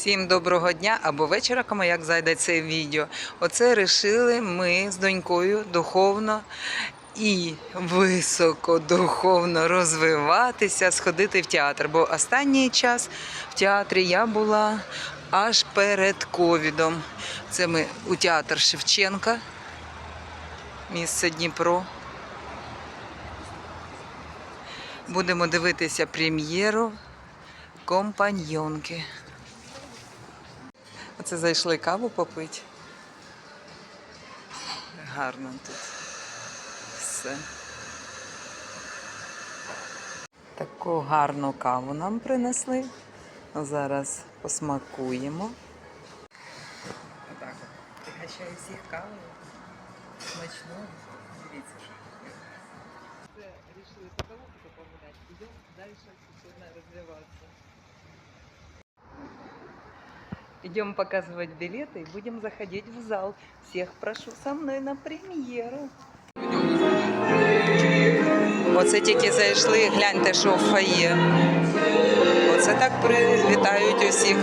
Всім доброго дня або вечора, кому як зайде це відео. Оце рішили ми з донькою духовно і високодуховно розвиватися, сходити в театр. Бо останній час в театрі я була аж перед ковідом. Це ми у театр Шевченка, місце Дніпро. Будемо дивитися прем'єру компаньйонки. Оце зайшли каву попити. Гарно тут. Все. Таку гарну каву нам принесли. Зараз посмакуємо. Отак от. Пригощаю всіх кавою. Смачно. Дивіться, що. Це вирішили потолок погуляти. Йдемо далі сьогодні розвиватися. Идем показывать билеты и будем заходить в зал. Всех прошу со мной на прем'єру. Оце тільки зайшли, гляньте, що в фоє. Оце так привітають усіх.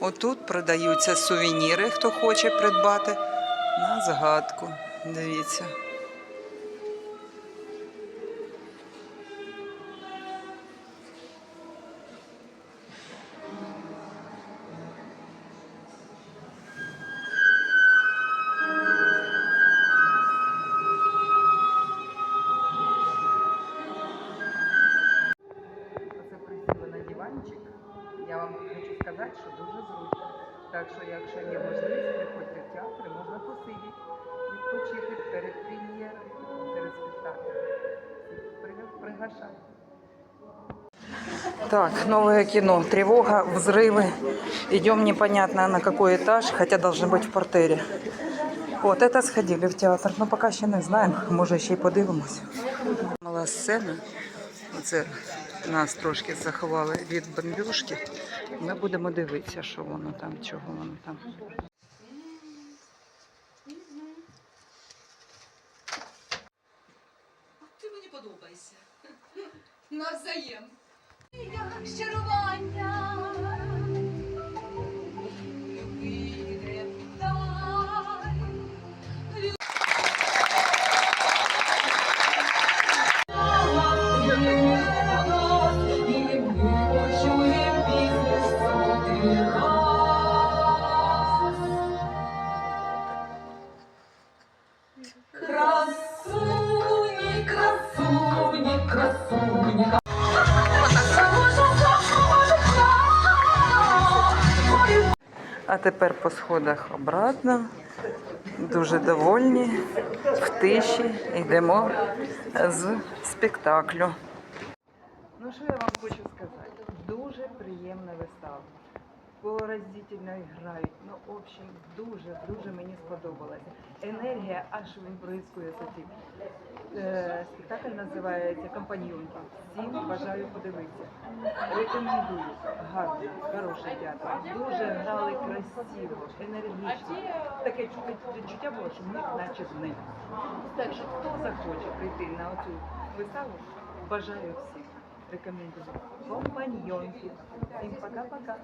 Отут продаються сувеніри, хто хоче придбати на згадку. Дивіться. Я вам хочу сказати, що дуже зручно. Так що, якщо є можливість, приходьте в театр, можна посидіти, відпочити перед прем'єрою, перед спектаклем. Всіх Приглашаю. Так, новое кино. Тревога, взрывы. Идем непонятно на какой этаж, хотя должны быть в портере. От, это сходили в театр. Ну, поки ще не знаємо. Може, ще й подивимось. Мала сцена. Оце нас трошки заховали від бомбюшки. Ми будемо дивитися, що воно там, чого воно там. Ти Навзаєм. Навзаєм. Щарування. Любити дай. Красуні. А тепер по сходах обратно. Дуже довольні, в тиші йдемо з спектаклю. Ну що я вам хочу сказати? Дуже приємна вистава. Пороздительно грають. Ну, в общем, дуже, дуже мені сподобалося. Енергія аж вибризкує тоді. Е, спектакль називається Компаньонки. Всім бажаю подивитися. Рекомендую. Гарний, хороший театр. Дуже грали красиво, енергічно. Таке відчуття було, що ми наче з ними. Так що хто захоче прийти на цю виставу, бажаю всім. Рекомендую. Компаньонки. Всім пока-пока.